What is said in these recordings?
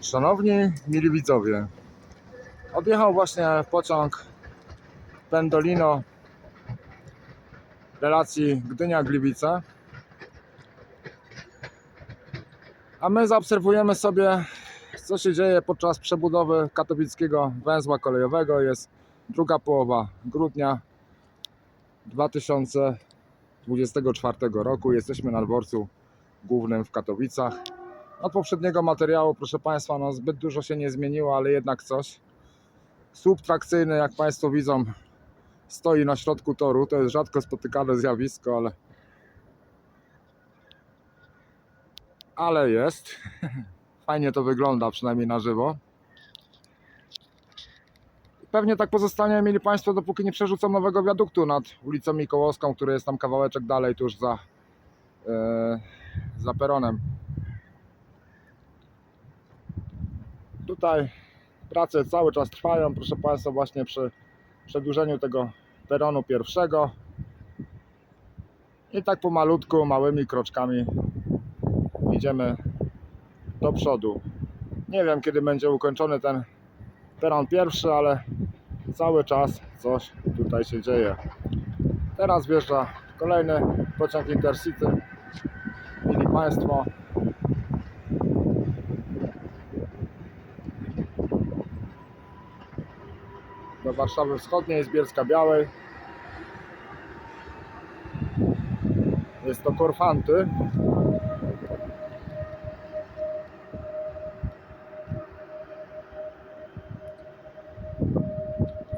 Szanowni mili widzowie, odjechał właśnie pociąg Pendolino relacji Gdynia-Gliwice. A my zaobserwujemy sobie, co się dzieje podczas przebudowy katowickiego węzła kolejowego. Jest druga połowa grudnia 2024 roku. Jesteśmy na dworcu głównym w Katowicach. Od poprzedniego materiału, proszę Państwa, no zbyt dużo się nie zmieniło, ale jednak coś. Słup trakcyjny, jak Państwo widzą, stoi na środku toru. To jest rzadko spotykane zjawisko, ale ale jest. Fajnie to wygląda, przynajmniej na żywo. Pewnie tak pozostanie mieli Państwo, dopóki nie przerzucą nowego wiaduktu nad ulicą Mikołowską, który jest tam kawałeczek dalej, tuż za, e, za peronem. Tutaj prace cały czas trwają, proszę Państwa, właśnie przy przedłużeniu tego peronu pierwszego. I tak pomalutku, małymi kroczkami idziemy do przodu. Nie wiem, kiedy będzie ukończony ten peron pierwszy, ale cały czas coś tutaj się dzieje. Teraz wjeżdża kolejny pociąg Intercity. Mili Państwo, do Warszawy Wschodniej z Bielska Białej. Jest to Korfanty.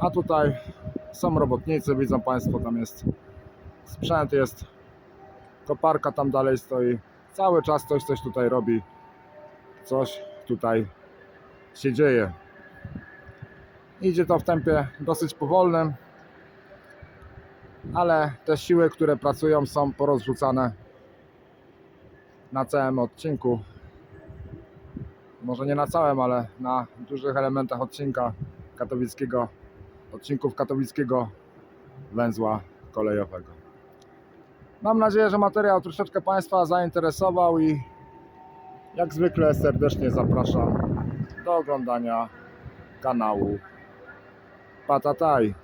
A tutaj są robotnicy, widzą Państwo, tam jest sprzęt, jest koparka tam dalej stoi. Cały czas ktoś coś tutaj robi. Coś tutaj się dzieje. Idzie to w tempie dosyć powolnym, ale te siły, które pracują, są porozrzucane na całym odcinku. Może nie na całym, ale na dużych elementach odcinka katowickiego, odcinków katowickiego węzła kolejowego. Mam nadzieję, że materiał troszeczkę Państwa zainteresował i jak zwykle serdecznie zapraszam do oglądania kanału Patatai.